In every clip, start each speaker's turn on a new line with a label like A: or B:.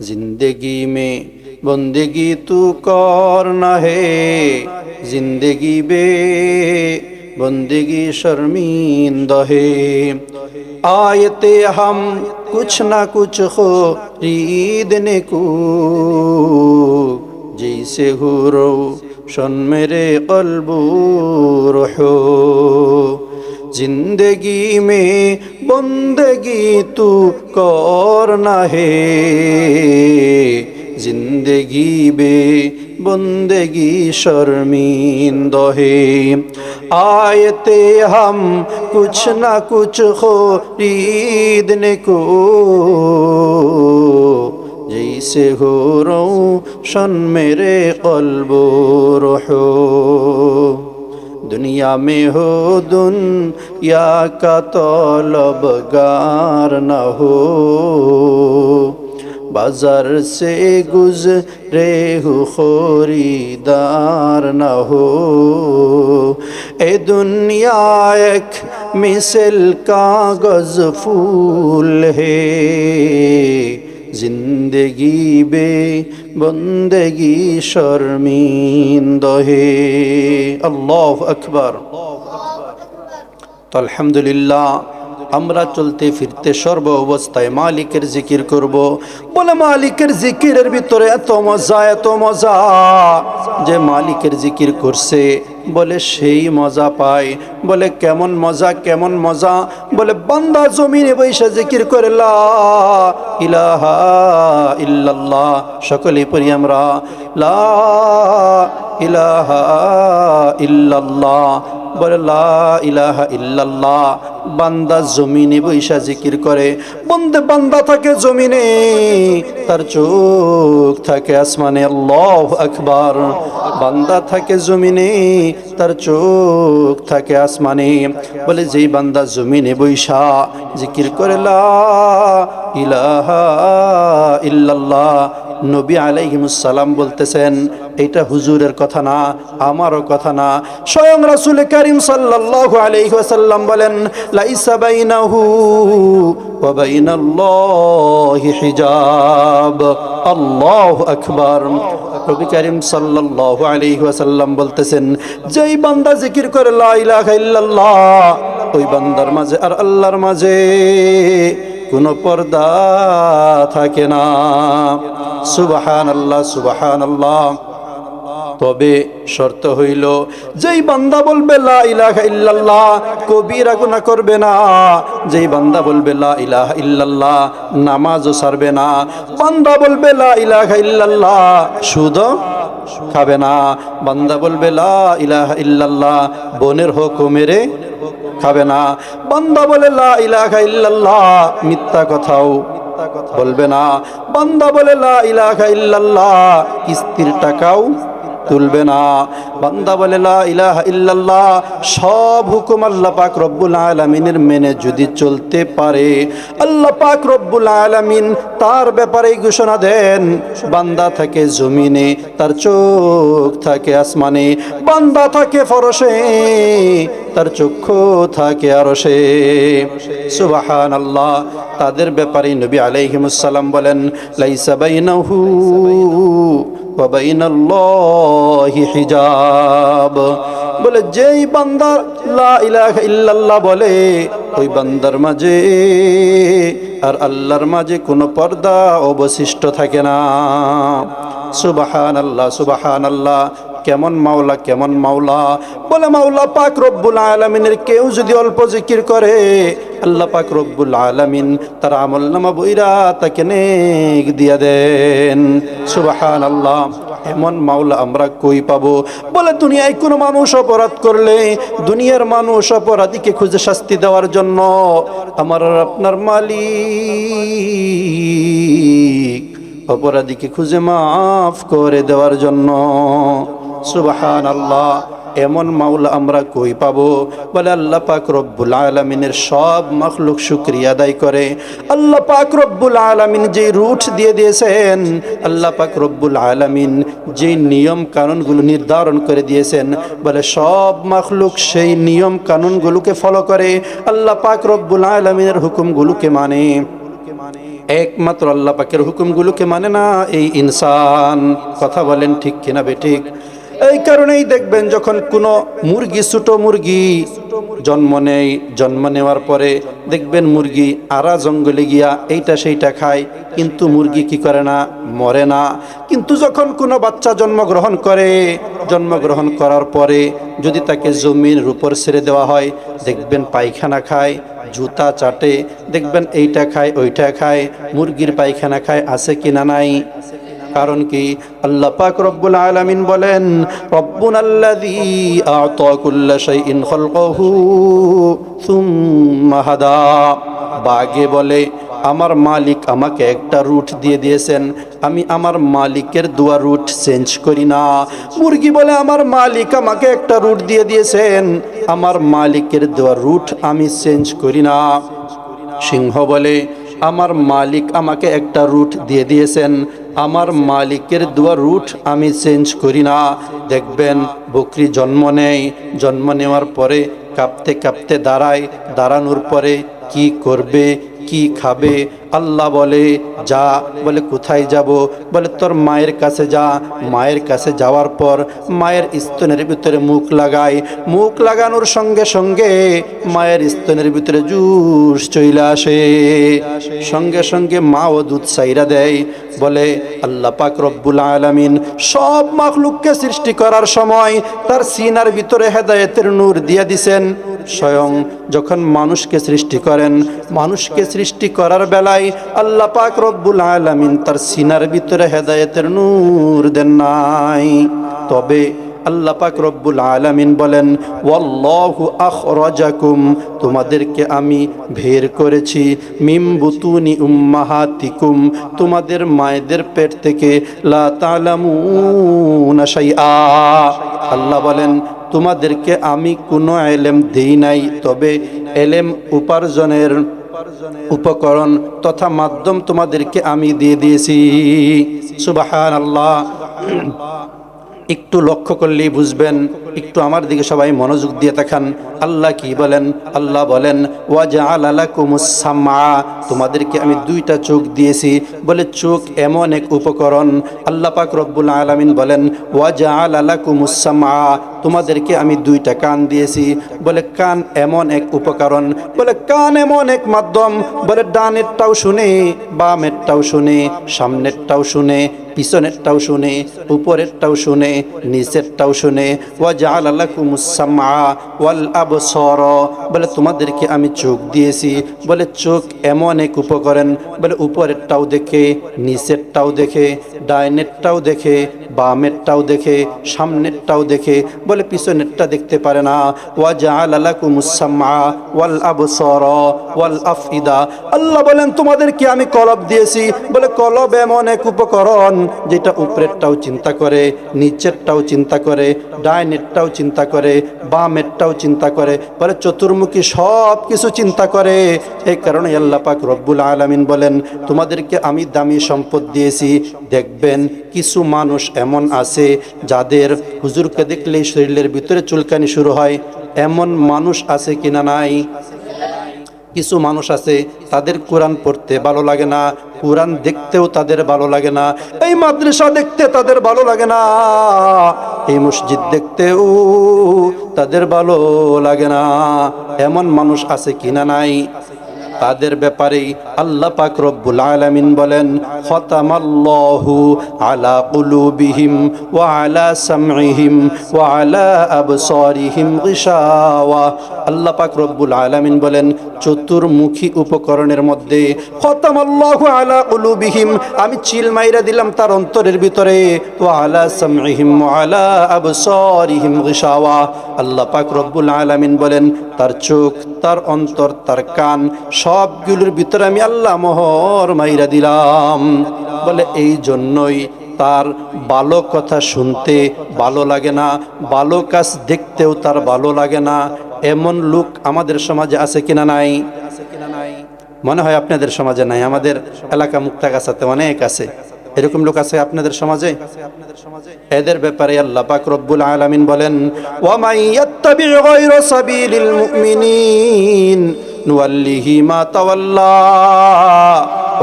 A: जिंदगी में बंदगी तू करना है जिंदगी बे बंदगी शर्मिंदा है आयते हम कुछ ना कुछ खरीदने को जैसे हो रो शन मेरे कल्बू रहो जिंदगी में बंदगी तू करना है जिंदगी बे बंदगी शर्मिंद है आयते हम कुछ ना कुछ खरीदने को जैसे हो रोशन मेरे कल्बो रहो دنیا میں ہو دنیا کا طلب گار نہ ہو۔ بازار سے گزرے ہو خوریدار نہ ہو۔ اے دنیا ایک مثل کاغذ پھول ہے۔ জিন্দগি বে বন্দেগি শর্মিন্দ হে আল্লাহ আকবর। তো আলহামদুলিল্লাহ, আমরা চলতে ফিরতে সর্ব অবস্থায় মালিকের জিকির করব। বলে মালিকের জিকিরের ভিতরে এত মজা এত মজা। যে মালিকের জিকির করছে বলে, সেই মজা পায় বলে, কেমন মজা কেমন মজা? বলে, বান্দা জমিনে বৈশা জিকির করে, লা ইলাহা সকলে পড়ি আমরা, লা ইলাহা বলে ইলাহা ইল্লাল্লাহ। বান্দা জমিনে বৈশা জিকির করে। বন্দে বান্দা থাকে জমিনে, তার চোখ থাকে আসমানে। আল্লাহ আকবার। বান্দা থাকে জমিনে, তার চোখ থাকে আসমানে। বলে, যেই বান্দা জমিনে বৈশা জিকির করে, লা ইলাহা ইল্লাল্লাহ নবী আলাইহিমুসালাম বলতেছেন, এটা হুজুরের কথা না, আমারও কথা না। স্বয়ং রাসূল করিম আলাইহি ওয়াসাল্লাম বলেন, লাইসা বাইনাহু ওয়া বাইনাল্লাহি হিজাব। আল্লাহু আকবার। নবী করিম আলাইহি ওয়াসাল্লাম বলতেছেন, যেই বান্দা জিকির করে লা ইলাহা ইল্লাল্লাহ, ওই বান্দার মাঝে আর আল্লাহর মাঝে কোনো পর্দা থাকে না। সুবাহান আল্লাহ সুবাহান আল্লাহ তবে শর্ত হইল, যেই বান্দা বলবে লা ইলাহা ইল্লাল্লাহ, কবিরা গুনাহ করবে না। যেই বান্দা বলবে লা ইলাহা ইল্লাল্লাহ, নামাজও ছাড়বে না। বান্দা বলবে লা ইলাহা ইল্লাল্লাহ সুদ খাবে না। বান্দা বলবে লা ইলাহা ইল্লাল্লাহ, বোনের হুকুমেরে খাবে না। বান্দা বলে লা ইলাহা ইল্লাল্লাহ, মিথ্যা কথাও বলবে না। বান্দা বলে, লা ইলাহা ইল্লাল্লাহ। কিস্তির টাকাও তুলবে না। বান্দা বলে, লা ইলাহা ইল্লাল্লাহ। সব হুকুম আল্লাহ পাক রব্বুল আলামিনের মেনে যদি চলতে পারে, আল্লাহ পাক রব্বুল আলামিন তার ব্যাপারে ঘোষণা দেন, বান্দা থাকে জমিনে, তার চোখ থাকে আসমানে, বান্দা থাকে ফরসে তার চক্ষু থাকে আরও সে। সুবাহান আল্লাহ তাদের ব্যাপারে নবী আলাইহিমুসাল্লাম বলেন, লাইসা বাইনাহু হিজাব। বলে, যেই বান্দা লা ইলাহা ইল্লাল্লাহ বলে, ওই বান্দার মাঝে আর আল্লাহর মাঝে কোনো পর্দা অবশিষ্ট থাকে না। সুবাহান আল্লাহ সুবাহান আল্লাহ কেমন মাওলা কেমন মাওলা? বলে, মাওলা পাক রব্বুল আলমিনের কেউ যদি অল্প জিকির করে, আল্লাহ পাক রব্বুল আলমিন তার আমল নামা বইরা তাকে নেক দিয়া দেন। সুবাহান আল্লাহ এমন মাওলা আমরা কই পাবো? বলে, দুনিয়ায় কোনো মানুষ অপরাধ করলে, দুনিয়ার মানুষ অপরাধীকে খুঁজে শাস্তি দেওয়ার জন্য আমার আপনার মালিক অপরাধীকে খুঁজে মাফ করে দেওয়ার জন্য সুবাহান আল্লাহ এমন মাওলা আমরা কই পাবো? বলে আল্লাহ পাক রব্বুল আলমিনের সব মখলুক শুক্রিয়া আদায় করে। আল্লাহ পাক রব্বুল আলমিন যে রুট দিয়ে দিয়েছেন, আল্লাহ পাক রব্বুল আলমিন যে নিয়ম কানুনগুলো নির্ধারণ করে দিয়েছেন, বলে সব মখলুক সেই নিয়ম কানুনগুলোকে ফলো করে। আল্লাহ পাক রব্বুল আলমিনের হুকুমগুলোকে মানে। একমাত্র আল্লাহ পাকের হুকুমগুলোকে মানে না, এই ইনসান। কথা বলেন ঠিক কিনা বেঠিক এই কারণেই দেখবেন যখন কোনো মুরগি, ছোট মুরগি জন্ম নেয়, জন্ম নেওয়ার পরে দেখবেন মুরগি আরা জঙ্গলে গিয়া এইটা সেইটা খায়, কিন্তু মুরগি কি করে না? মরে না। কিন্তু যখন কোনো বাচ্চা জন্মগ্রহণ করে, জন্মগ্রহণ করার পরে যদি তাকে জমির উপর ছেড়ে দেওয়া হয়, দেখবেন পায়খানা খায়, জুতা চাটে, দেখবেন এইটা খায়, ওইটা খায়, মুরগির পায়খানা খায়, আছে কিনা নাই? কারণ কি? আল্লাহ পাক রব্বুল আলামিন বলেন রব্বুন আল্লাযী আ'তা কুল্লা শাইইন খালকাহু সুম্মা হাদা। বাগে বলে, আমার মালিক আমাকে একটা রুট দিয়ে দিয়েছেন। আমি আমার মালিকের দুয়া রুট চেঞ্জ করি না। মুরগি বলে, আমার মালিক আমাকে একটা রুট দিয়ে দিয়েছেন। আমার মালিকের দোয়া রুট আমি চেঞ্জ করি না। সিংহ বলে আমার মালিক আমাকে একটা রুট দিয়ে দিয়েছেন। আমার মালিকের দোয়া রুট আমি চেঞ্জ করি না। দেখবেন, বকরি জন্ম নেয়। জন্ম নেওয়ার পরে কাঁপতে কাঁপতে দাঁড়ায়। দাঁড়ানোর পরে কি করবে কি খাবে? আল্লাহ বলে, যা। বলে, কোথায় যাব? বলে, তোর মায়ের কাছে যা। মায়ের কাছে যাওয়ার পর মায়ের স্তনের ভিতরে মুখ লাগায় মুখ লাগানোর সঙ্গে সঙ্গে মায়ের স্তনের ভিতরে জুস চইলা আসে। সঙ্গে সঙ্গে মা ও দুধ সাইরা দেয়। বলে, আল্লাহ পাক রব্বুল আলামিন সব মাখলুককে সৃষ্টি করার সময় তার সিনার ভিতরে হেদায়েতের নূর দিয়ে দিছেন। স্বয়ং যখন মানুষকে সৃষ্টি করেন, মানুষকে সৃষ্টি করার বেলায় আল্লাহ পাক রব্বুল আলামিন তার সিনার ভিতরে হেদায়েতের নূর দেন নাই। তবে আল্লাহ পাক রব্বুল আলামিন বলেন, ওয়াল্লাহু আখরাজাকুম, তোমাদেরকে আমি বের করেছি মিম বুতুনি উম্মাহাতিকুম, তোমাদের মায়েদের পেট থেকে লা তালামুনা শাইআ। আল্লাহ বলেন তোমাদেরকে আমি কোনো এলেম দিই নাই, তবে এলেম উপার্জনের উপকরণ তথা মাধ্যম তোমাদেরকে আমি দিয়ে দিয়েছি। সুবাহান আল্লাহ একটু লক্ষ্য করলেই বুঝবেন একটু আমার দিকে সবাই মনোযোগ দিয়ে তাকান। আল্লাহ কি বলেন? আল্লাহ বলেন ওয়াজা তোমাদেরকে আমি দুইটা চোখ দিয়েছি। বলে, চোখ এমন এক উপকরণ। আল্লাহ পাক রব্বুল আলামিন বলেন ওয়াজা আলাকুমুসামা তোমাদেরকে আমি দুইটা কান দিয়েছি। বলে, কান এমন এক উপকরণ। বলে, কান এমন এক মাধ্যম। বলে, ডানেরটাও শুনে, বামেরটাও শুনে, সামনেরটাও শুনে, পিছনেরটাও শুনে, উপরেরটাও শুনে, নিচেরটাও শুনে। বলে, তোমাদেরকে আমি চোখ দিয়েছি। বলে, চোখ এমন এক উপকরণ। বলে, উপরেরটাও দেখে, নিচেরটাও দেখে, ডাইনেরটাও দেখে বামেরটাও দেখে, সামনেরটাও দেখে, বলে পিছনেরটা দেখতে পারে না। ওয়াজাল আলাকুমুসামা ওয়াল আবসর ওয়াল আফিদা আল্লাহ বলেন, তোমাদেরকে আমি কলব দিয়েছি। বলে, কলব এমন এক উপকরণ যেটা উপরেরটাও চিন্তা করে, নিচেরটাও চিন্তা করে, ডাইনেরটাও চিন্তা করে, বামেরটাও চিন্তা করে। বলে, চতুর্মুখী সব কিছু চিন্তা করে। এই কারণে আল্লাহ পাক রব্বুল আলামিন বলেন, তোমাদেরকে আমি দামি সম্পদ দিয়েছি। দেখবেন কিছু মানুষ এমন আছে যাদের হুজুরকে দেখলেই শরীরের ভিতরে চুলকানি শুরু হয়। এমন মানুষ আছে কিনা নাই? কিছু মানুষ আছে, তাদের কোরআন পড়তে ভালো লাগে না, কোরআন দেখতেও তাদের ভালো লাগে না, এই মাদ্রাসা দেখতে তাদের ভালো লাগে না, এই মসজিদ দেখতেও তাদের ভালো লাগে না। এমন মানুষ আছে কিনা নাই? তাদের ব্যাপারে আল্লাহ পাক রব্বুল আলামিন বলেন, খতামাল্লাহু আলা কুলুবিহিম ওয়া আলা সামঈহিম ওয়া আলা আবসারিহিম গিশাওয়া। আল্লাহ পাক রব্বুল আলামিন বলেন, চতুর্মুখী উপকরণের মধ্যে খতামাল্লাহু আলা কুলুবিহিম, আমি চিল মাইরা দিলাম তার অন্তরের ভিতরে, ওয়া আলা সামঈহিম ওয়া আলা আবসারিহিম গিশাওয়া। আল্লাহ পাক রব্বুল আলামিন বলেন, তার চোখ, তার অন্তর, তার কান সবগুলোর ভিতরে আমি আল্লাহ মোহর মাইরা দিলাম। বলে এই জন্যই তার ভালো কথা শুনতে ভালো লাগে না, ভালো কাজ দেখতেও তার ভালো লাগে না। এমন লোক আমাদের সমাজে আছে কিনা নাই? মনে হয় আপনাদের সমাজে নাই, আমাদের এলাকা মুক্তাগাছাতে অনেক আছে। এরকম লোক আছে আপনাদের সমাজে? এদের ব্যাপারে আল্লাহ পাক রব্বুল আলামিন বলেন, ওয়া ইয়াত্তাবি গায়রা সাবিলিল মুমিনিন। নুয়াল্লিহি মা তাওয়াল্লা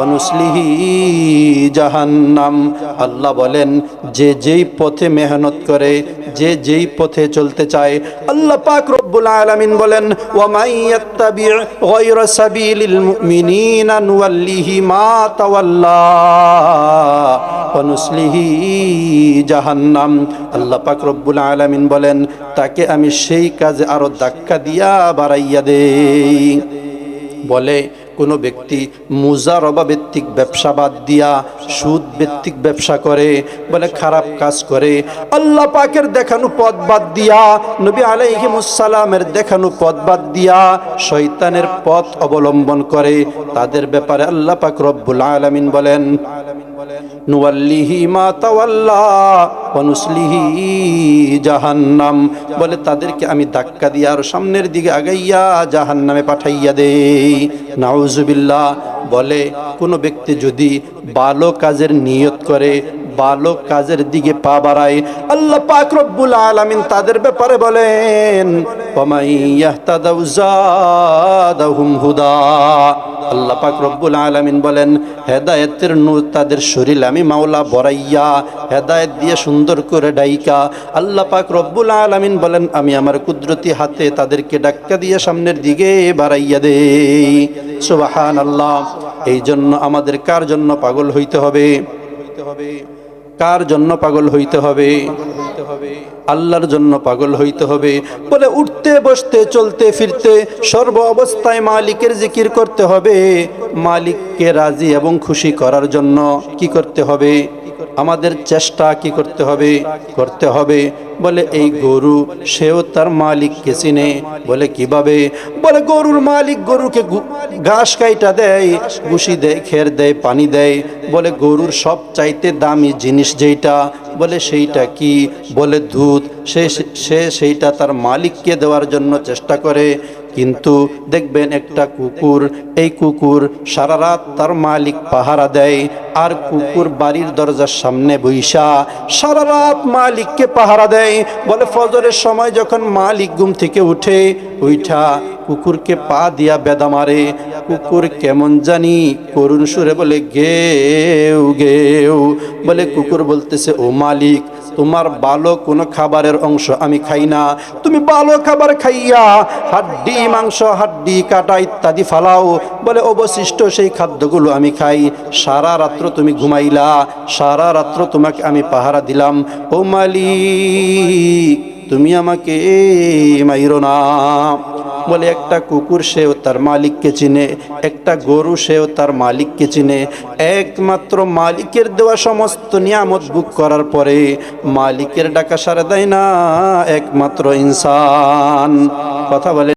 A: অনুসলিহি জাহান্নাম। আল্লাহ বলেন, যে যেই পথে মেহনত করে, যে যেই পথে চলতে চায়, আল্লাহ পাক রব্বুল আলামিন বলেন ওয়া মাই ইয়াত্তাবি গায়রা সাবিলিল মুমিনিনা নুওয়াল্লিহি মা তাওয়াল্লা। ওয়া নুসলিহি জাহান্নাম। আল্লাহ পাক রব্বুল আলামিন বলেন, তাকে আমি সেই কাজে আরও ধাক্কা দিয়া বাড়াইয়া দেই। বলে কোনো ব্যক্তি মুজারবা ভিত্তিক ব্যবসা বাদ দিয়া সুদ ভিত্তিক ব্যবসা করে, বলে খারাপ কাজ করে, আল্লাহ পাকের দেখানো পথ বাদ দিয়া, নবী আলাইহিমুসালামের দেখানো পথ বাদ দিয়া শয়তানের পথ অবলম্বন করে, তাদের ব্যাপারে আল্লাহ পাক রব্বুল আলামিন বলেন নুয়াল্লিহি মা তাওয়াল্লা ওয়া জাহান্নাম। বলে, তাদেরকে আমি ধাক্কা দিয়ে আর সামনের দিকে আগাইয়া জাহান্নামে পাঠাইয়া দেই। নাউজুবিল্লাহ। বলে, কোনো ব্যক্তি যদি ভালো কাজের নিয়ত করে ভালো কাজের দিকে পা বাড়ায়। আল্লাহ পাক রব্বুল আলামিন তাদের ব্যাপারে বলেন হুদা। আল্লাহ পাক রব্বুল আলামিন বলেন, হেদায়েতের নূর তাদের শরীর, আমি মাওলা বরাইয়া হেদায়েত দিয়ে সুন্দর করে ডাইকা। আল্লাহ পাক রব্বুল আলামিন বলেন, আমি আমার কুদরতি হাতে তাদেরকে ডাক্কা দিয়ে সামনের দিকে বাড়াইয়া দেই। সুবাহান আল্লাহ এই জন্য আমাদের কার জন্য পাগল হইতে হবে হইতে হবে? কার জন্য পাগল হইতে হবে? আল্লাহর জন্য পাগল হইতে হবে। বলে উঠতে, বসতে, চলতে, ফিরতে, সর্ব অবস্থায় মালিকের জিকির করতে হবে। মালিককে রাজি এবং খুশি করার জন্য কি করতে হবে? আমাদের চেষ্টা কি করতে হবে? করতে হবে। বলে, এই গরু সেও তার মালিককে চিনে। বলে, কীভাবে? বলে, গরুর মালিক গরুকে ঘাস কাইটা দেয় গুশি দেয়, খের দেয়, পানি দেয়। বলে, গরুর সব চাইতে দামি জিনিস যেইটা? বলে, সেইটা কি? বলে, দুধ। সে সে সেইটা তার মালিককে দেওয়ার জন্য চেষ্টা করে। কিন্তু দেখবেন একটা কুকুর, এই কুকুর সারা রাত তার মালিক পাহারা দেয়। আর কুকুর বাড়ির দরজার সামনে বইসা সারা রাত মালিককে পাহারা দেয়। বলে ফজরের সময় যখন মালিক ঘুম থেকে উঠে উঠা কুকুরকে পা দিয়া বেদা মারে। কুকুর কেমন জানি করুণ সুরে বলে, গেউ গেউ। বলে কুকুর বলতেছে, ও মালিক, তোমার ভালো কোনো খাবারের অংশ আমি খাই না। তুমি ভালো খাবার খাইয়া হাড্ডি, মাংস, হাড্ডি, কাটা ইত্যাদি ফালাও। বলে, অবশিষ্ট সেই খাদ্যগুলো আমি খাই। সারা রাত্র তুমি ঘুমাইলা, সারা রাত্র তোমাকে আমি পাহারা দিলাম। ও মালিক, তুমি আমাকে মাইরো না। বলে একটা কুকুর সেও তার মালিককে চিনে, একটা গরু সেও তার মালিককে চিনে। একমাত্র মালিকের দেওয়া সমস্ত নিয়ামত বুক করার পরে মালিকের ডাকা সারা দেয় না, একমাত্র ইনসান। কথা বলে